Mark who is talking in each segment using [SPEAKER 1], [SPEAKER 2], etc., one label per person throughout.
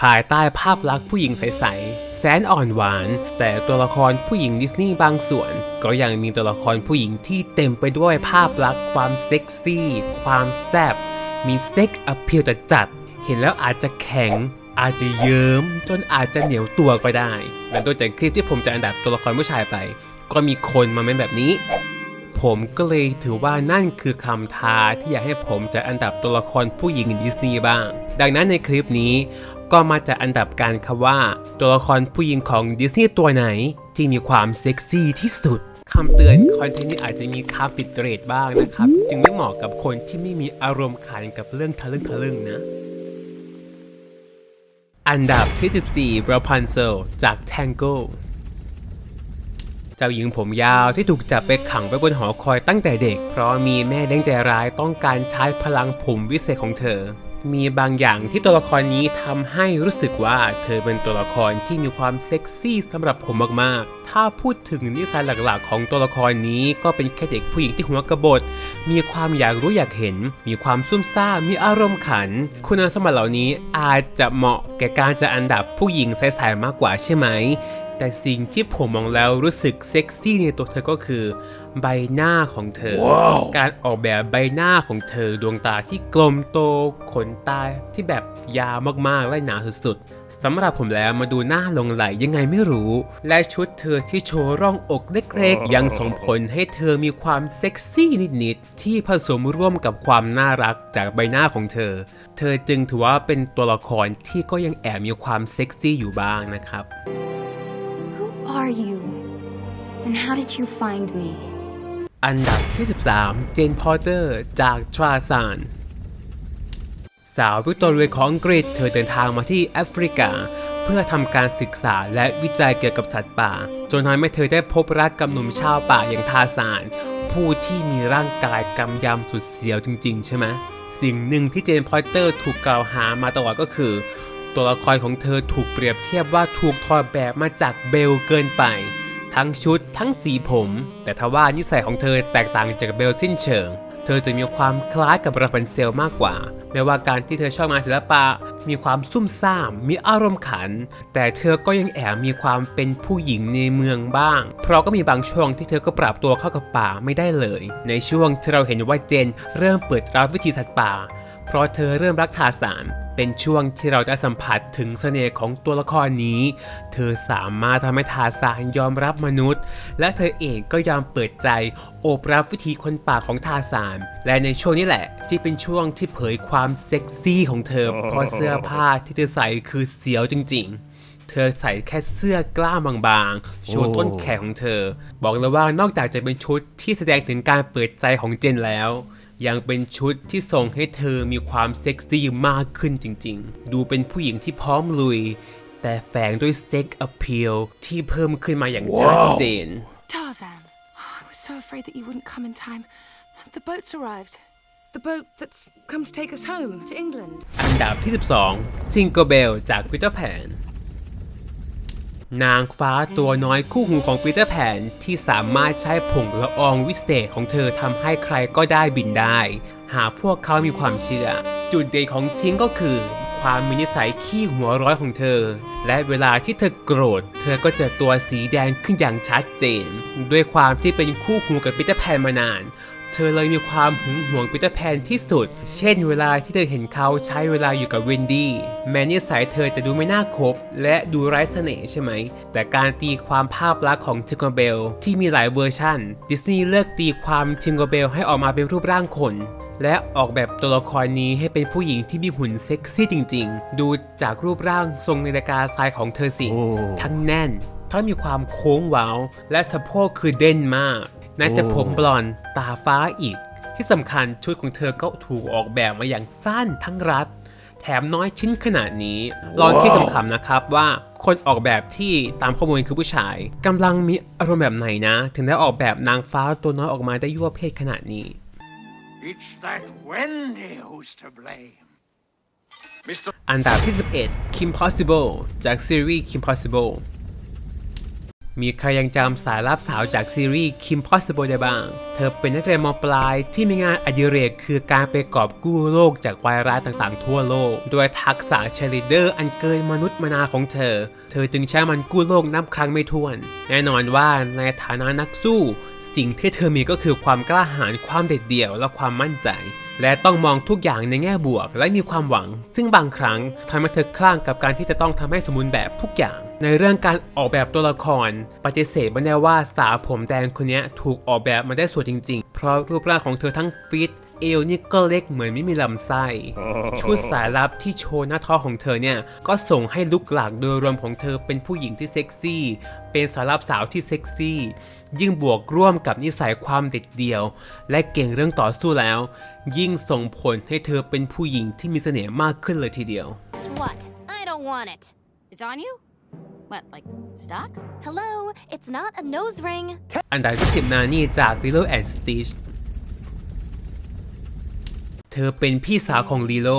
[SPEAKER 1] ภายใต้ภาพลักษณ์ผู้หญิงใสๆแสนอ่อนหวาน แต่ตัวละครผู้หญิงดิสนีย์บางส่วน ก็ยังมีตัวละครผู้หญิงที่เต็มไปด้วยภาพลักษณ์ความเซ็กซี่ ความแซ่บมีเซ็กอ p เ a l จัดๆเห็นแล้วอาจจะแข็งอาจจะเยิ้มจนอาจจะเหนียวตัวก็ได้และโดยจากคลิปที่ผมจะอันดับตัวละครผู้ชายไป ก็มีคนมาเม้นแบบนี้ ผมก็เลยถือว่านั่นคือคำท้าที่อยากให้ผมจะอันดับตัวละครผู้หญิงดิสนีย์บ้าง ดังนั้นในคลิปนี้ ก็มาจะอันดับการคำว่า ตัวละครผู้หญิงของดิสนีย์ตัวไหนที่มีความเซ็กซี่ที่สุดคำเตือนคอนเทนต์นี้อาจจะมีคำติดเรทบ้างนะครับ จึงไม่เหมาะกับคนที่ไม่มีอารมณ์ขันกับเรื่องทะลึ่งทะลึ่งนะ อันดับที่ 14 Rapunzel จาก Tangle เจ้าหญิงผมยาวที่ถูกจับไปขังไว้บนหอคอยตั้งแต่เด็ก เพราะมีแม่เลี้ยงใจร้ายต้องการใช้พลังผมวิเศษของเธอ มีบางอย่างที่ตัวละครนี้ทำให้รู้สึกว่าเธอเป็นตัวละครที่มีความเซ็กซี่สำหรับผมมากๆ ถ้าพูดถึงนิสัยหลักๆ ของตัวละครนี้ก็เป็นแค่เด็กผู้หญิงที่หัวกระบฏมีความอยากรู้อยากเห็น มีความซุ่มซ่ามมีอารมณ์ขัน คุณสมบัติเหล่านี้อาจจะเหมาะแก่การจะอันดับผู้หญิงใสๆมากกว่าใช่ไหม แต่สิ่งที่ผมมองแล้วรู้สึกเซ็กซี่ในตัวเธอก็คือ ใบหน้าของเธอการออกแบบใบหน้าของเธอดวงตาที่กลมโต ขนตาที่แบบยาวมากๆ และหนาสุดๆสำหรับผมแล้วมาดูหน้าลงไหลยังไงไม่รู้ และชุดเธอที่โชว์ร่องอกเล็กๆ ยังส่งผลให้เธอมีความเซ็กซี่นิดๆ ที่ผสมร่วมกับความน่ารักจากใบหน้าของเธอ เธอจึงถือว่าเป็นตัวละครที่ก็ยังแอบมีความเซ็กซี่อยู่บ้างนะครับ
[SPEAKER 2] Who are you? And how did you find me?
[SPEAKER 1] อันดับที่ 13 เจนพอเตอร์จากทราซานสาววิกตอเรียของอังกฤษเธอเดินทางมาที่แอฟริกา เพื่อทำการศึกษาและวิจัยเกี่ยวกับสัตว์ป่า จนทำให้เธอได้พบรักกับหนุ่มชาวป่าอย่างทาซาน ผู้ที่มีร่างกายกำยำสุดเสียวจริงๆ ใช่ไหมสิ่งหนึ่งที่เจนพอร์เตอร์ถูกกล่าวหามาตลอดก็คือ ตัวละครของเธอถูกเปรียบเทียบว่าถูกทอดแบบมาจากเบลเกินไป ทั้งชุดทั้งสีผม แต่ทว่านิสัยของเธอแตกต่างจากเบลสิ้นเชิง เธอจะมีความคล้ายกับราพันเซลมากกว่า ไม่ว่าการที่เธอชอบงานศิลปะ มีความซุ่มซ่าม มีอารมณ์ขัน แต่เธอก็ยังแอบมีความเป็นผู้หญิงในเมืองบ้าง เพราะก็มีบางช่วงที่เธอก็ปรับตัวเข้ากับป่าไม่ได้เลย ในช่วงที่เราเห็นว่าเจน เริ่มเปิดรับวิธีสัตว์ป่า เพราะเธอเริ่มรักทาสานเป็นช่วงที่เราได้สัมผัสถึงเสน่ห์ของตัวละครนี้ เธอสามารถทำให้ทาสานยอมรับมนุษย์ และเธอเองก็ยอมเปิดใจโอบรับวิธีคนป่าของทาสานและในช่วงนี้แหละ ที่เป็นช่วงที่เผยความเซ็กซี่ของเธอ เพราะเสื้อผ้าที่เธอใส่คือเสียวจริง ๆเธอใส่แค่เสื้อกล้ามบางๆ โชว์ต้นแขนของเธอ บอกเลยว่านอกจากจะเป็นชุดที่แสดงถึงการเปิดใจของเจนแล้ว ยังเป็นชุดที่ส่งให้เธอมีความเซ็กซี่มากขึ้นจริงๆ ดูเป็นผู้หญิงที่พร้อมลุย แต่แฝงด้วยเซ็กอ p เ a l ที่เพิ่มขึ้นมาอย่างชัดเจน
[SPEAKER 3] Tarzan, I was so afraid that you wouldn't come in time. The boat's arrived. The boat that's come to take us home to England.
[SPEAKER 1] อันดับที่ 12จิงโกเบลจากปีเตอร์แพ นางฟ้าตัวน้อยคู่หูของปีเตอร์แพนที่สามารถใช้ผงละอองวิเศษของเธอทำให้ใครก็ได้บินได้ หากพวกเขามีความเชื่อ จุดเด่นของจิงก็คือ ความมีนิสัยขี้หัวร้อยของเธอ และเวลาที่เธอโกรธ เธอก็จะตัวสีแดงขึ้นอย่างชัดเจน ด้วยความที่เป็นคู่หูกับปีเตอร์แพนมานาน เธอเลยมีความหึงหวงปีเตอร์แพนที่สุด เช่นเวลาที่เธอเห็นเขาใช้เวลาอยู่กับเวนดี้ แม้นิสัยเธอจะดูไม่น่าคบ และดูไร้เสน่ห์ใช่ไหม แต่การตีความภาพลักษณ์ของทิงเกอร์เบลที่มีหลายเวอร์ชันดิสนีย์เลือกตีความทิงเกอร์เบลให้ออกมาเป็นรูปร่างคนและออกแบบตัวละครนี้ให้เป็นผู้หญิงที่มีหุ่นเซ็กซี่จริง ๆ ดูจากรูปร่างทรงนาฬิกาทรายของเธอสิ ทั้งแน่น ทั้งมีความโค้งเว้า และสะโพกคือเด่นมาก น่าจะผมบลอนด์ตาฟ้าอีก ที่สำคัญชุดของเธอก็ถูกออกแบบมาอย่างสั้นทั้งรัด แถมน้อยชิ้นขนาดนี้ ลองคิดคำๆนะครับว่าคนออกแบบที่ตามข้อมูลคือผู้ชายกำลังมีอารมณ์แบบไหนนะ ถึงได้ออกแบบนางฟ้าตัวน้อยออกมาได้ยั่วเพศขนาดนี้
[SPEAKER 4] It's that Wendy who's to blame. Mr.
[SPEAKER 1] อันดับที่11 Kim Possible จากซีรีส์ Kim Possible มีใครยังจำสายลับสาวจากซีรีส์ Kim Possible ได้บ้าง เธอเป็นนักเรียนมปลายที่มีงานอดิเรกคือการไปกอบกู้โลกจากวายร้ายต่างๆ ทั่วโลก ด้วยทักษะเชลิเดอร์อันเกินมนุษย์มนาของเธอเธอจึงใช้มันกู้โลกนับครั้งไม่ถ้วน แน่นอนว่าในฐานะนักสู้ สิ่งที่เธอมีก็คือความกล้าหาญความเด็ดเดี่ยวและความมั่นใจ และต้องมองทุกอย่างในแง่บวกและมีความหวัง ซึ่งบางครั้งทำให้เธอคลั่งกับการที่จะต้องทำให้สมบูรณ์แบบทุกอย่าง ในเรื่องการออกแบบตัวละคร ปฏิเสธไม่ได้ว่าสาวผมแดงคนนี้ถูกออกแบบมาได้สวยจริง ๆ เพราะรูปร่างของเธอทั้งฟิต เอวนี่ก็เล็กเหมือนไม่มีลำไส้ ชุดสายลับที่โชว์หน้าท้องของเธอเนี่ยก็ส่งให้ลุกหลักโดยรวมของเธอเป็นผู้หญิงที่เซ็กซี่ เป็นสายลับสาวที่เซ็กซี่ ยิ่งบวกร่วมกับนิสัยความเด็ดเดี่ยว และเก่งเรื่องต่อสู้แล้ว ยิ่งส่งผลให้เธอเป็นผู้หญิงที่มีเสน่ห์มากขึ้นเลยทีเดียว
[SPEAKER 5] Guess what? I don't want it. It's on you? What, like, stuck? Hello? It's not a nose ring.
[SPEAKER 1] อันดับที่10นานี่จาก Lilo and Stitch เธ อเป็นพี่สาวของลีโล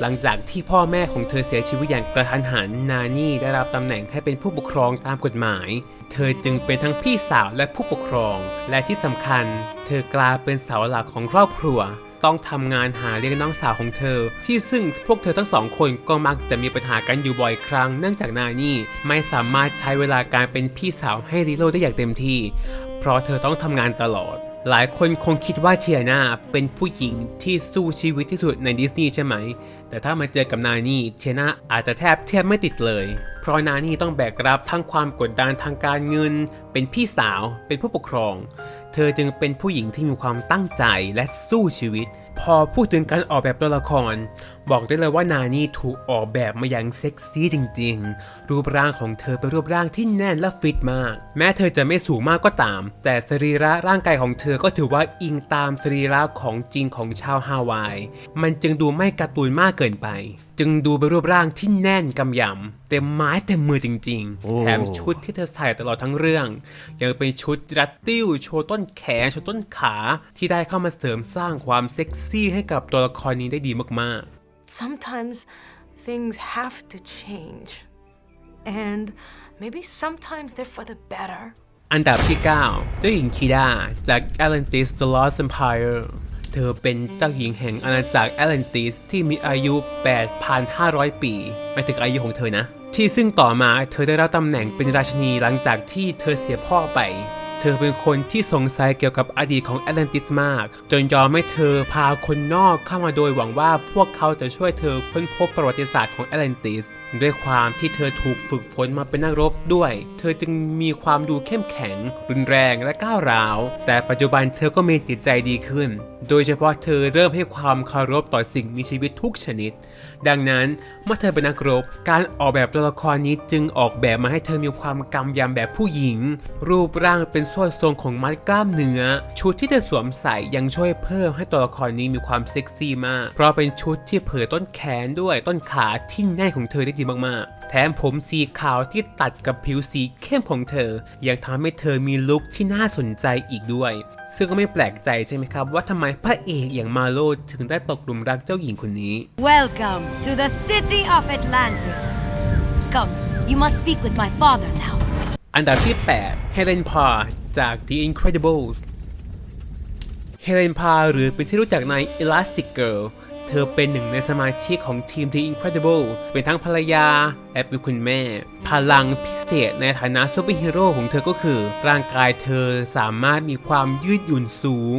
[SPEAKER 1] หลังจากที่พ่อแม่ของเธอเสียชีวิตอย่างกระทันหันนานี่ได้รับตำแหน่งให้เป็นผู้ปกครองตามกฎหมาย เธอจึงเป็นทั้งพี่สาวและผู้ปกครอง และที่สำคัญ เธอกลายเป็นเสาหลักของครอบครัว ต้องทำงานหาเลี้ยงน้องสาวของเธอ ที่ซึ่งพวกเธอทั้งสองคนก็มักจะมีปัญหากันอยู่บ่อยครั้งเนื่องจากนานี่ไม่สามารถใช้เวลาการเป็นพี่สาวให้ลิโลได้อย่างเต็มที่ เพราะเธอต้องทำงานตลอด หลายคนคงคิดว่าเทียนาเป็นผู้หญิงที่สู้ชีวิตที่สุดในดิสนีย์ใช่ไหม แต่ถ้ามาเจอกับนานี่เทียนาอาจจะแทบเทียบไม่ติดเลย เพราะนานี่ต้องแบกรับทั้งความกดดันทางการเงิน เป็นพี่สาว เป็นผู้ปกครอง เธอจึงเป็นผู้หญิงที่มีความตั้งใจและสู้ชีวิต พอพูดถึงการออกแบบตัวละคร บอกได้เลยว่านานี่ถูกออกแบบมาอย่างเซ็กซี่จริงๆ รูปร่างของเธอเป็นรูปร่างที่แน่นและฟิตมาก แม้เธอจะไม่สูงมากก็ตาม แต่สรีระร่างกายของเธอก็ถือว่าอิงตามสรีระของจริงของชาวฮาวาย มันจึงดูไม่การ์ตูนมากเกินไป จึงดูเป็นรูปร่างที่แน่นกำยำเต็มไม้เต็มมือจริงๆ แถมชุดที่เธอใส่ตลอดทั้งเรื่อง ยังเป็นชุดรัดติ้วโชว์ต้นแขนโชว์ต้นขาที่ได้เข้ามาเสริมสร้างความเซ็กซี่ให้กับตัวละครนี้ได้ดีมาก ๆ
[SPEAKER 6] Sometimes things have to change. And maybe sometimes they're for the better.
[SPEAKER 1] อันดับที่ 9 เจ้าหญิงคีดาจาก Atlantis The Lost Empire เธอเป็นเจ้าหญิงแห่งอาณาจักร Atlantis ที่มีอายุ 8,500 ปีหมายถึงอายุของเธอนะ ที่ซึ่งต่อมาเธอได้รับตำแหน่งเป็นราชินีหลังจากที่เธอเสียพ่อไป เธอเป็นคนที่สงสัยเกี่ยวกับอดีตของแอตแลนติสมาก จนยอมให้เธอพาคนนอกเข้ามาโดยหวังว่าพวกเขาจะช่วยเธอค้นพบประวัติศาสตร์ของแอตแลนติส ด้วยความที่เธอถูกฝึกฝนมาเป็นนักรบด้วย เธอจึงมีความดูเข้มแข็ง รุนแรงและก้าวร้าว แต่ปัจจุบันเธอก็มีจิตใจดีขึ้น โดยเฉพาะเธอเริ่มให้ความเคารพต่อสิ่งมีชีวิตทุกชนิด ดังนั้นเมื่อเธอเป็นนักรบ การออกแบบตัวละครนี้จึงออกแบบมาให้เธอมีความกำยำแบบผู้หญิง รูปร่างเป็นส่วนทรงของมัดกล้ามเนื้อ ชุดที่เธอสวมใส่ยังช่วยเพิ่มให้ตัวละครนี้มีความเซ็กซี่มาก เพราะเป็นชุดที่เผยต้นแขนด้วยต้นขาที่แน่นของเธอได้ดีมากๆ แถมผมสีขาวที่ตัดกับผิวสีเข้มของเธอ ยังทำให้เธอมีลุคที่น่าสนใจอีกด้วย ซึ่งก็ไม่แปลกใจใช่ไหมครับ ว่าทำไมพระเอกอย่างมาโลถึงได้ตกหลุมรักเจ้าหญิงคนนี้
[SPEAKER 7] Welcome to the city of Atlantis. Come, you must speak with my father now.
[SPEAKER 1] อันดับที่8เฮเลนพาจาก The Incredibles เฮเลนพาหรือเป็นที่รู้จักใน Elastic Girl เธอเป็นหนึ่งในสมาชิกของทีม The Incredible เป็นทั้งภรรยาและเป็นคุณแม่ พลังพิเศษในฐานะซูเปอร์ฮีโร่ของเธอก็คือ ร่างกายเธอสามารถมีความยืดหยุ่นสูง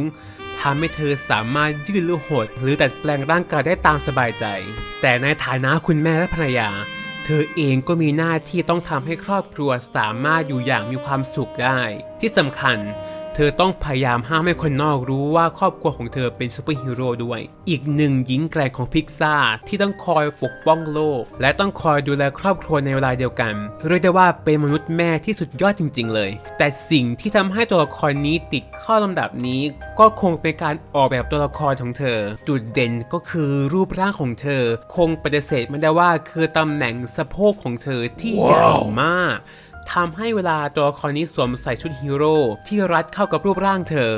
[SPEAKER 1] ทำให้เธอสามารถยืดหรือหด หรือดัดแปลงร่างกายได้ตามสบายใจ แต่ในฐานะคุณแม่และภรรยา เธอเองก็มีหน้าที่ต้องทำให้ครอบครัวสามารถอยู่อย่างมีความสุขได้ ที่สำคัญ เธอต้องพยายามห้ามให้คนนอกรู้ว่าครอบครัวของเธอเป็นซูเปอร์ฮีโร่ด้วย อีกหนึ่งหญิงแกร่งของพิกซ่าที่ต้องคอยปกป้องโลก และต้องคอยดูแลครอบครัวในเวลาเดียวกัน เรียกได้ว่าเป็นมนุษย์แม่ที่สุดยอดจริง ๆ เลย แต่สิ่งที่ทำให้ตัวละครนี้ติดข้อลำดับนี้ ก็คงเป็นการออกแบบตัวละครของเธอ จุดเด่นก็คือรูปร่างของเธอ คงปฏิเสธไม่ได้ว่าคือตำแหน่งสะโพกของเธอที่ใหญ่มาก ทำให้เวลาตัวละครนี้สวมใส่ชุดฮีโร่ที่รัดเข้ากับรูปร่างเธอ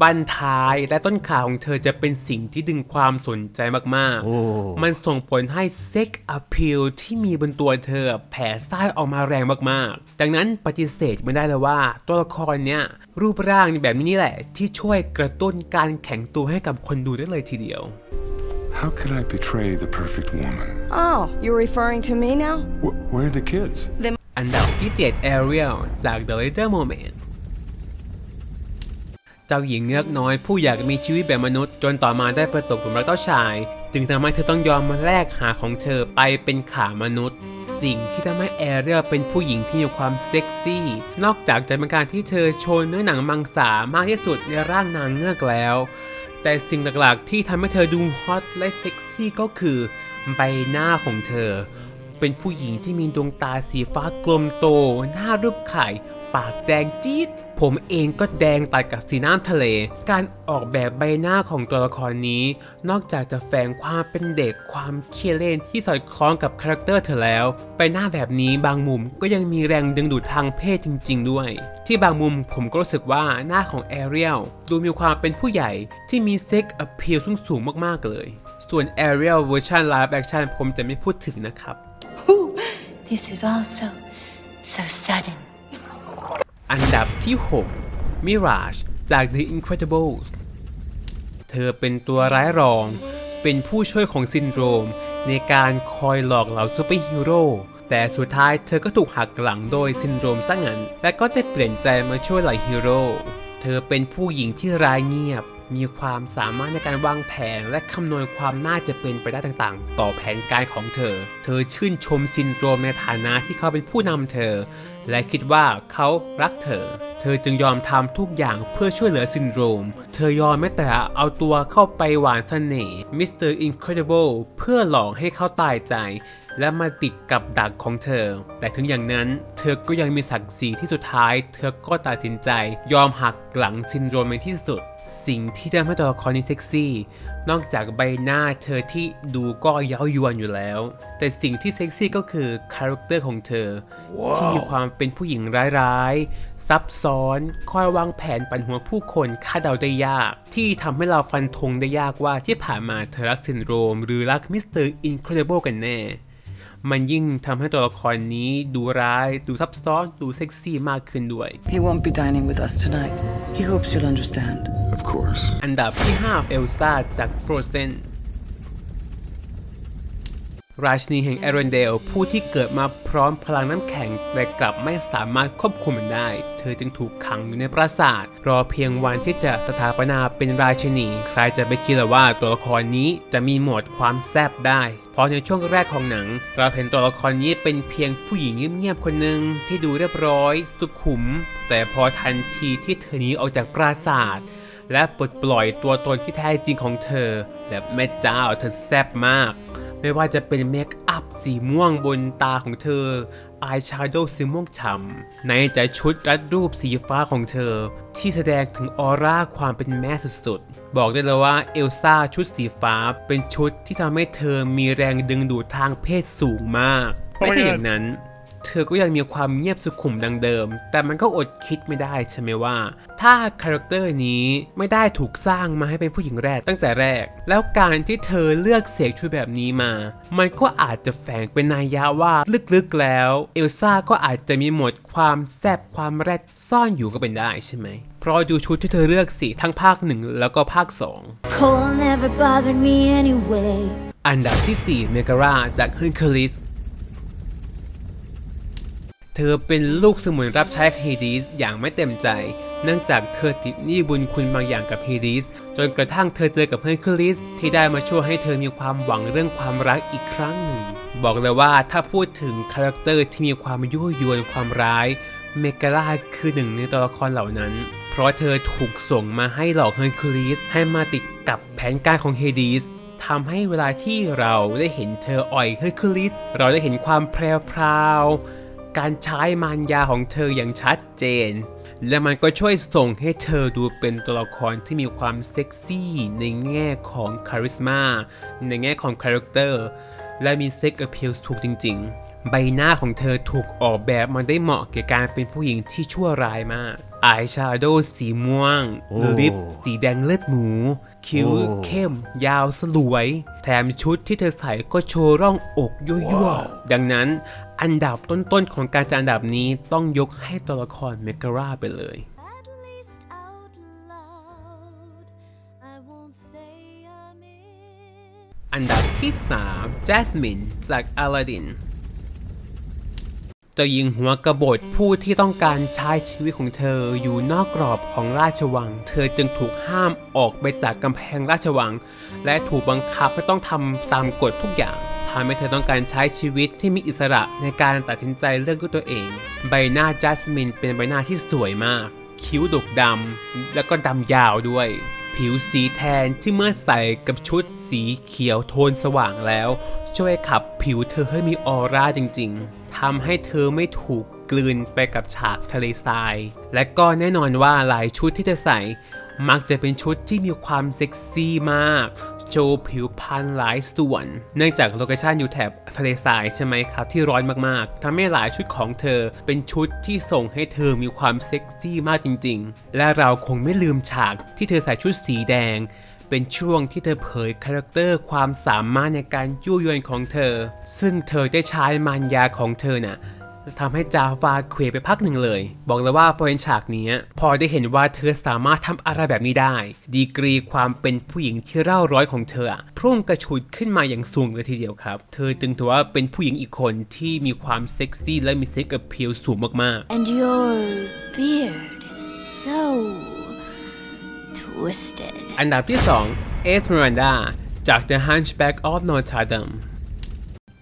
[SPEAKER 1] บั้นท้ายและต้นขาของเธอจะเป็นสิ่งที่ดึงความสนใจมากๆ มันส่งผลให้เซ็กอะพิลที่มีบนตัวเธอแผ่ซ่ายออกมาแรงมากๆ ดังนั้นปฏิเสธไม่ได้เลยว่า ตัวละครเนี้ยรูปร่างแบบนี้นี่แหละ ที่ช่วยกระตุ้นการแข็งตัวให้กับคนดูได้เลยทีเดียว
[SPEAKER 8] How could I betray the perfect woman?
[SPEAKER 9] Oh, you're referring to me now?
[SPEAKER 8] Wh- where are the kids?
[SPEAKER 1] อันดับที่7 Ariel จาก The Little Mermaid เจ้าหญิงเงือกน้อยผู้อยากมีชีวิตแบบมนุษย์ จนต่อมาได้ประตกหลุมรักเจ้าชาย จึงทำให้เธอต้องยอมมาแลกหาของเธอไปเป็นขามนุษย์ สิ่งที่ทำให้แอเรียลเป็นผู้หญิงที่มีความเซ็กซี่ นอกจากจะเป็นการที่เธอโชว์เนื้อหนังมังสามากที่สุดในร่างนางเงือกแล้ว แต่สิ่งหลักๆที่ทำให้เธอดูฮอตและเซ็กซี่ก็คือใบหน้าของเธอ เป็นผู้หญิงที่มีดวงตาสีฟ้ากลมโต หน้ารูปไข่ ปากแดงจี๊ด ผมเองก็แดงตัดกับสีน้ำทะเล การออกแบบใบหน้าของตัวละครนี้ นอกจากจะแฝงความเป็นเด็กความเคียเล่นที่สอดคล้องกับคาแรคเตอร์เธอแล้ว ใบหน้าแบบนี้บางมุมก็ยังมีแรงดึงดูดทางเพศจริง ๆ ด้วย ที่บางมุมผมก็รู้สึกว่าหน้าของแอเรียลดูมีความเป็นผู้ใหญ่ที่มีเซ็กอ p พีลสูงๆมากๆเลย ส่วน Ariel เวอร์ชัน Live Action ผมจะไม่พูดถึงนะครับ
[SPEAKER 7] This is also so sudden.
[SPEAKER 1] อันดับที่ 6 Mirage จาก The Incredibles เธอเป็นตัวร้ายรอง เป็นผู้ช่วยของซินโดรม ในการคอยหลอกเหล่าซูเปอร์ฮีโร่แต่สุดท้ายเธอก็ถูกหักหลังโดยซินโดรมซะงั้น และก็ได้เปลี่ยนใจมาช่วยเหล่าฮีโร่ เธอเป็นผู้หญิงที่ร้ายเงียบ มีความสามารถในการวางแผนและคำนวณความน่าจะเป็นไปได้ต่างๆ ต่อแผนการของเธอ เธอชื่นชมซินโดรมในฐานะที่เขาเป็นผู้นำเธอ และคิดว่าเขารักเธอ เธอจึงยอมทำทุกอย่างเพื่อช่วยเหลือซินโดรม เธอยอมแม้แต่เอาตัวเข้าไปหวานเสน่ห์มิสเตอร์อินครดิเบิลเพื่อหลอกให้เขาตายใจ และมาติดกับดักของเธอ แต่ถึงอย่างนั้นเธอก็ยังมีศักดิ์ศรีที่สุดท้าย เธอก็ตัดสินใจยอมหักหลังซินโดรมในที่สุด สิ่งที่ทำให้ตัวละครนี้เซ็กซี่ นอกจากใบหน้าเธอที่ดูก็เย้ายวนอยู่แล้ว แต่สิ่งที่เซ็กซี่ก็คือคาแรคเตอร์ของเธอที่มีความเป็นผู้หญิงร้ายๆ ซับซ้อน คอยวางแผนปั่นหัวผู้คนคาดเดาได้ยาก ที่ทำให้เราฟันธงได้ยากว่าที่ผ่านมาเธอรักซินโดรม หรือรักมิสเตอร์อินครดิเบิลกันแน่ มันยิ่งทำให้ตัวละครนี้ดูร้าย ดูซับซ้อน ดูเซ็กซี่มากขึ้นด้วย
[SPEAKER 10] He won't be dining with us tonight. He hopes you'll understand.
[SPEAKER 8] Of course.
[SPEAKER 1] อันดับที่ 5 เอลซ่าจาก Frozen ราชินีแห่งแอรอนเดล ผู้ที่เกิดมาพร้อมพลังน้ำแข็งแต่กลับไม่สามารถควบคุมมันได้ เธอจึงถูกขังอยู่ในปราสาท รอเพียงวันที่จะสถาปนาเป็นราชินี ใครจะไปคิดเลยว่าตัวละครนี้จะมีโหมดความแซบได้ เพราะในช่วงแรกของหนัง เราเห็นตัวละครนี้เป็นเพียงผู้หญิงเงียบๆคนหนึ่งที่ดูเรียบร้อย สุขุม แต่พอทันทีที่เธอนี้ออกจากปราสาทและปลดปล่อยตัวตนที่แท้จริงของเธอ และแม่เจ้าเธอแซบมาก ไม่ว่าจะเป็นเมคอัพสีม่วงบนตาของเธอ อายแชโดว์สีม่วงฉ่ำในใจชุดรัดรูปสีฟ้าของเธอ ที่แสดงถึงออร่าความเป็นแม่สุดๆ บอกได้เลยว่าเอลซ่าชุดสีฟ้าเป็นชุดที่ทำให้เธอมีแรงดึงดูดทางเพศสูงมาก ไม่ใช่อย่างนั้น เธอก็ยังมีความเงียบสุขุมดังเดิม แต่มันก็อดคิดไม่ได้ใช่ไหมว่า ถ้าคาแรคเตอร์นี้ไม่ได้ถูกสร้างมาให้เป็นผู้หญิงแรกตั้งแต่แรก แล้วการที่เธอเลือกเสกชุดแบบนี้มา มันก็อาจจะแฝงเป็นนัยยะว่าลึกๆแล้ว เอลซ่าก็อาจจะมีหมวดความแซบความแรดซ่อนอยู่ก็เป็นได้ใช่ไหมเพราะดูชุดที่เธอเลือกสิทั้งภาคหนึ่งแล้วก็ภาคสอง
[SPEAKER 5] Cold never bothered me anyway.
[SPEAKER 1] อันดับที่4เมการาจากฮึนเคอริส เธอเป็นลูกสมุนรับใช้เฮดิสอย่างไม่เต็มใจ เนื่องจากเธอติดหนี้บุญคุณบางอย่างกับเฮดิสจนกระทั่งเธอเจอกับเฮอร์คิวลิสที่ได้มาช่วยให้เธอมีความหวังเรื่องความรักอีกครั้งหนึ่ง บอกเลยว่าถ้าพูดถึงคาแรคเตอร์ที่มีความยั่วยวนความร้ายเมกาลาคือหนึ่งในตัวละครเหล่านั้น เพราะเธอถูกส่งมาให้หลอกเฮอร์คิวลิสให้มาติดกับแผนการของเฮดิสทำให้เวลาที่เราได้เห็นเธออ่อยเฮอร์คิวลิสเราได้เห็นความแพรวๆ การใช้มารยาของเธออย่างชัดเจน และมันก็ช่วยส่งให้เธอดูเป็นตัวละครที่มีความเซ็กซี่ในแง่ของคาริสมาในแง่ของคาแรคเตอร์และมีเซ็ก a อ e พ l ลสูงจริง ๆ ใบหน้าของเธอถูกออกแบบมาได้เหมาะแก่การเป็นผู้หญิงที่ชั่วร้ายมากอายแชโดว์สีม่วง ลิปสีแดงเลือดหมู คิ้วเข้ม ยาวสลวย แถมชุดที่เธอใส่ก็โชว์ร่องอกยั่วๆ ดังนั้น อันดับต้นๆของการจัดอันดับนี้ต้องยกให้ตัวละครเมการาไปเลย
[SPEAKER 5] At least out loud, I won't say I'm in.
[SPEAKER 1] อันดับที่3 Jasmine จาก Aladdin เจ้าหญิงหัวกระบฏผู้ที่ต้องการใช้ชีวิตของเธออยู่นอกกรอบของราชวัง เธอจึงถูกห้ามออกไปจากกำแพงราชวัง และถูกบังคับให้ต้องทำตามกฎทุกอย่าง ทำให้เธอต้องการใช้ชีวิตที่มีอิสระในการตัดสินใจเลือกด้วยตัวเอง ใบหน้าจัสมินเป็นใบหน้าที่สวยมาก คิ้วดกดำแล้วก็ดำยาวด้วย ผิวสีแทนที่เมื่อใส่กับชุดสีเขียวโทนสว่างแล้ว ช่วยขับผิวเธอให้มีออร่าจริง ๆทำให้เธอไม่ถูกกลืนไปกับฉากทะเลทราย และก็แน่นอนว่าหลายชุดที่เธอใส่มักจะเป็นชุดที่มีความเซ็กซี่มาก โชว์ผิวพรรณหลายส่วน เนื่องจากโลเคชันอยู่แถบทะเลทรายใช่ไหมครับ ที่ร้อนมากๆทำให้หลายชุดของเธอเป็นชุดที่ส่งให้เธอมีความเซ็กซี่มากจริง ๆ และเราคงไม่ลืมฉากที่เธอใส่ชุดสีแดงเป็นช่วงที่เธอเผยคาแรคเตอร์ความสามารถในการยั่วยวนของเธอ ซึ่งเธอได้ใช้มารยาของเธอน่ะ ทำให้จาฟาเขวไปพักหนึ่งเลย บอกเลยว่าพอเห็นฉากนี้พอได้เห็นว่าเธอสามารถทำอะไรแบบนี้ได้ ดีกรีความเป็นผู้หญิงที่เร่าร้อยของเธออะพุ่งกระฉุดขึ้นมาอย่างสูงเลยทีเดียวครับ เธอจึงถือว่าเป็นผู้หญิงอีกคนที่มีความเซ็กซี่และมีเซ็กกับเพียวสูงมาก
[SPEAKER 2] And your beard is so twisted.
[SPEAKER 1] ๆอันดับที่2เอสเมรันดาจาก The Hunchback of Notre Dame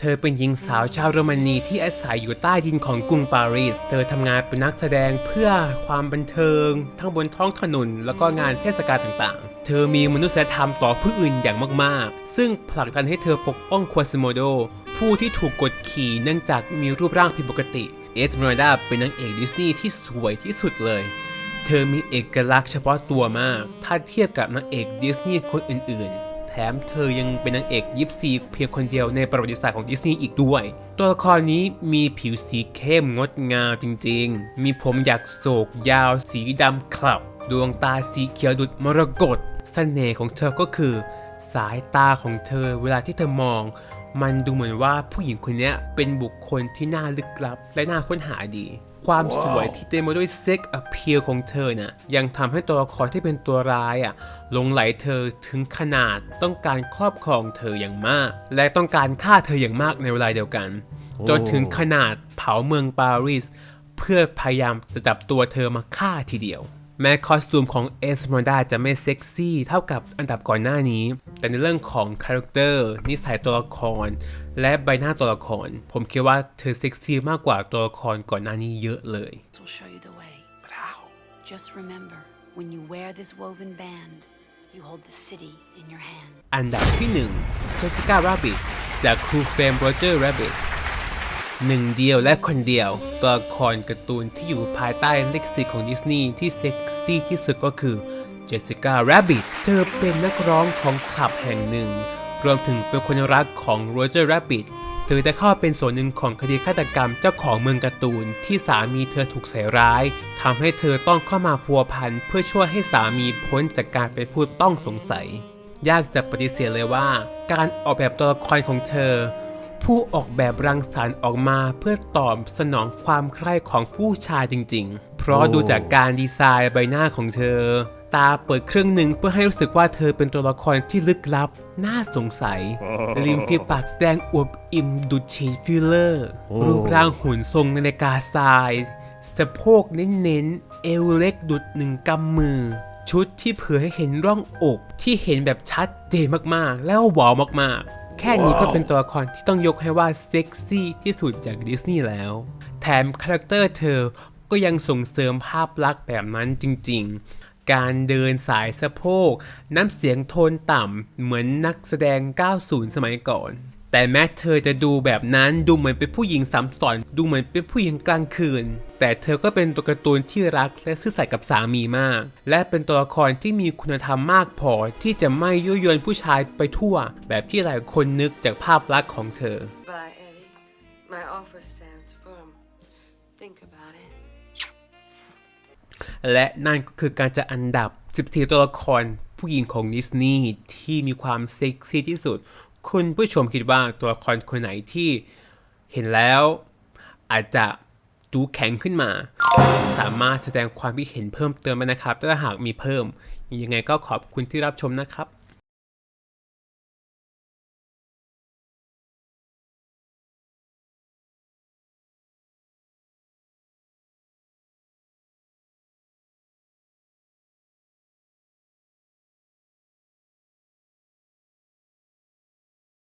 [SPEAKER 1] เธอเป็นหญิงสาวชาวโรมานีที่อาศัยอยู่ใต้ดินของกรุงปารีส เธอทำงานเป็นนักแสดงเพื่อความบันเทิง ทั้งบนท้องถนนแล้วก็งานเทศกาลต่างๆ เธอมีมนุษยธรรมต่อผู้อื่นอย่างมากๆ ซึ่งผลักดันให้เธอปกป้องควาซิโมโด ผู้ที่ถูกกดขี่เนื่องจากมีรูปร่างผิดปกติ เอสเมรันดาเป็นนางเอกดิสนีย์ที่สวยที่สุดเลย เธอมีเอกลักษณ์เฉพาะตัวมาก ถ้าเทียบกับนางเอกดิสนีย์คนอื่นๆ มเธอยังเป็นนางเอกยิปซีเพียงคนเดียวในประวัติศาสตร์ของดิสนีย์อีกด้วย ตัวละครนี้มีผิวสีเข้มงดงามจริงๆ มีผมหยักโศกยาวสีดำคลับ ดวงตาสีเขียวดุดมรกตเสน่ห์ของเธอก็คือ สายตาของเธอเวลาที่เธอมอง มันดูเหมือนว่าผู้หญิงคนนี้เป็นบุคคลที่น่าลึกลับและน่าค้นหาดี ความสวยที่เต็มไปด้วยเซ็กอ p เ a l ของเธอน่ะยังทำให้ตัวละครที่เป็นตัวร้ายอะหลงไหลเธอถึงขนาดต้องการครอบครองเธออย่างมาก และต้องการฆ่าเธออย่างมากในเวลาเดียวกัน จนถึงขนาดเผาเมืองปารีสเพื่อพยายามจะจับตัวเธอมาฆ่าทีเดียว แม้คอสตูมของเอสม r ดาจะไม่เซ็กซี่เท่ากับอันดับก่อนหน้านี้ แต่ในเรื่องของคาแรคเตอร์นิสัยตัวละคร และใบหน้าตัวละคร ผมคิดว่าเธอเซ็กซี่มากกว่าตัวละครก่อนหน้านี้เยอะเลย
[SPEAKER 10] will show you the way. But how? Just remember, when you wear this woven band, you hold the city in your hand.
[SPEAKER 1] อันดับที่1 Jessica Rabbit จาก Who Framed Roger Rabbit หนึ่งเดียวและคนเดียว ตัวละครการ์ตูนที่อยู่ภายใต้เลิขสิทธิ์ของดิสนีย์ที่เซ็กซี่ที่สุดก็คือ Jessica Rabbit เธอเป็นนักร้องของคลับแห่งหนึ่ง รวมถึงเป็นคนรักของ Roger Rabbit เธอได้เข้าเป็นส่วนหนึ่งของคดีฆาตกรรมเจ้าของเมืองการ์ตูนที่สามีเธอถูกใส่ร้ายทำให้เธอต้องเข้ามาพัวพันเพื่อช่วยให้สามีพ้นจากการเป็นผู้ต้องสงสัย ยากจะปฏิเสธเลยว่า การออกแบบตัวละครของเธอ ผู้ออกแบบรังสรรค์ออกมาเพื่อตอบสนองความใคร่ของผู้ชายจริง ๆ เพราะดูจากการดีไซน์ใบหน้าของเธอ ตาเปิดครึ่งหนึ่งเพื่อให้รู้สึกว่าเธอเป็นตัวละครที่ลึกลับ น่าสงสัย ริมฝีปากแดงอวบอิ่มดุดฉีดฟิลเลอร์ รูปร่างหุ่นทรงนาฬิกาทรายสะโพกเน้นๆ เอวเล็กดุดหนึ่งกำมือ ชุดที่เผื่อให้เห็นร่องอกที่เห็นแบบชัดเจนมากๆ แล้วหวาวมากๆ แค่นี้ก็เป็นตัวละครที่ต้องยกให้ว่าเซ็กซี่ที่สุดจากดิสนีย์แล้ว แถมคาแรคเตอร์เธอก็ยังส่งเสริมภาพลักษณ์แบบนั้นจริงๆ การเดินสายสะโพก น้ำเสียงโทนต่ำ เหมือนนักแสดง 90 สมัยก่อน แต่แม้เธอจะดูแบบนั้นดูเหมือนเป็นผู้หญิงซ้ำซ้อนดูเหมือนเป็นผู้หญิงกลางคืน แต่เธอก็เป็นตัวการ์ตูนที่รักและซื่อสัตย์กับสามีมาก และเป็นตัวละครที่มีคุณธรรมมากพอที่จะไม่ยั่วยวนผู้ชายไปทั่ว แบบที่หลายคนนึกจากภาพลักษณ์ของเธอ
[SPEAKER 6] Bye, Eddie.
[SPEAKER 9] My offer stands firm. Think about it.
[SPEAKER 1] และนั่นก็คือการจัดอันดับ 14 ตัวละครผู้หญิงของดิสนีย์ที่มีความเซ็กซี่ที่สุด คุณผู้ชมคิดว่าตัวละครคนไหนที่เห็นแล้ว อาจจะดูแข็งขึ้นมา สามารถแสดงความคิดเห็นเพิ่มเติมมนะครับถ้าหากมีเพิ่ม ยังไงก็ขอบคุณที่รับชมนะครับ